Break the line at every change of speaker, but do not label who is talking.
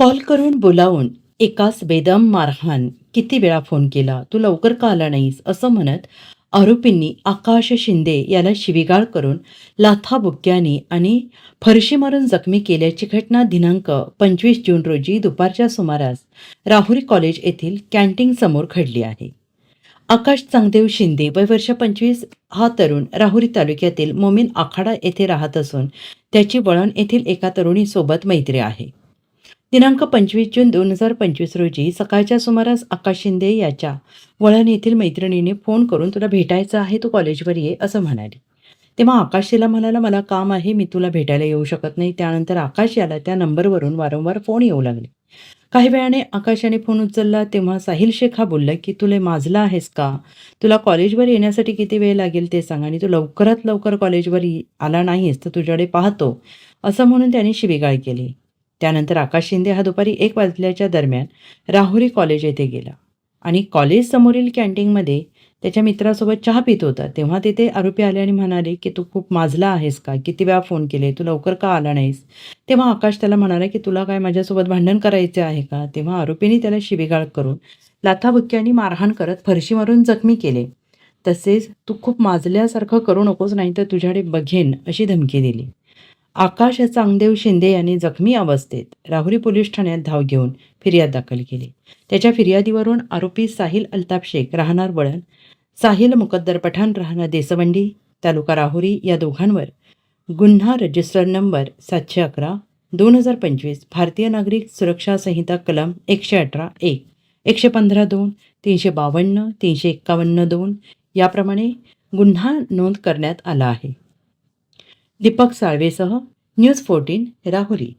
Call करून बोलावून एकास बेदम मारहाण. किती वेळा फोन केला? तू लवकर का आला नाहीस? असं म्हणत आरोपींनी आकाश शिंदे याला शिवीगाळ करून लाथाबुक्क्याने आणि फरशी मारून जखमी केल्याची घटना दिनांक पंचवीस जून रोजी दुपारच्या सुमारास राहुरी कॉलेज येथील कॅन्टीन समोर घडली आहे. आकाश चांगदेव शिंदे वय वर्ष पंचवीस. हा तरुण राहुरी तालुक्यातील मोमीन आखाडा येथे राहत असून त्याची वळण येथील एका तरुणीसोबत मैत्री आहे. दिनांक पंचवीस जून दोन हजार पंचवीस रोजी सकाळच्या सुमारास आकाश शिंदे याच्या वळण येथील मैत्रिणीने फोन करून तुला भेटायचं आहे तू कॉलेजवर ये असं म्हणाली. तेव्हा आकाश तिला म्हणाला मला काम आहे मी तुला भेटायला येऊ शकत नाही. त्यानंतर आकाश याला त्या नंबरवरून वारंवार फोन येऊ लागले. काही वेळाने आकाशाने फोन उचलला तेव्हा साहिल शेख हा बोलला की तुला माजला आहेस का? तुला कॉलेजवर येण्यासाठी किती वेळ लागेल ते सांग आणि तू लवकरात लवकर कॉलेजवर आला नाहीस तर तुझ्याकडे पाहतो. असं म्हणून त्याने शिवीगाळ केली. त्यानंतर आकाश शिंदे हा दुपारी एक वाजल्याच्या दरम्यान राहुरी कॉलेज येथे गेला. आणि कॉलेज समोरील कॅन्टीनमध्ये त्याच्या मित्रासोबत चहा पित होता. तेव्हा तिथे आरोपी आले आणि म्हणाले की तू खूप माजला आहेस का? किती वेळा फोन केले? तू लवकर का आला नाहीस? तेव्हा आकाश त्याला म्हणाला की तुला काय माझ्यासोबत भांडण करायचे आहे का? तेव्हा आरोपीने त्याला शिवीगाळ करून लाथाबुक्क्यांनी मारहाण करत फरशी मारून जखमी केले. तसेच तू खूप माजल्यासारखं करू नकोस नाही तर तुझ्याकडे बघेन अशी धमकी दिली. आकाश चांगदेव शिंदे यांनी जखमी अवस्थेत राहुरी पोलीस ठाण्यात धाव घेऊन फिर्याद दाखल केली. त्याच्या फिर्यादीवरून आरोपी साहिल अल्ताफ शेख राहणार वळण साहिल मुकद्दर पठाण राहणार देसवंडी तालुका राहुरी या दोघांवर गुन्हा रजिस्टर नंबर सातशे अकरा दोन हजार पंचवीस भारतीय नागरिक सुरक्षा संहिता कलम एकशे अठरा एक एकशे पंधरा दोन तीनशे बावन्न तीनशे एक्कावन्न दोन याप्रमाणे गुन्हा नोंद करण्यात आला आहे. दीपक साळवेसह न्यूज फोर्टीन राहुरी.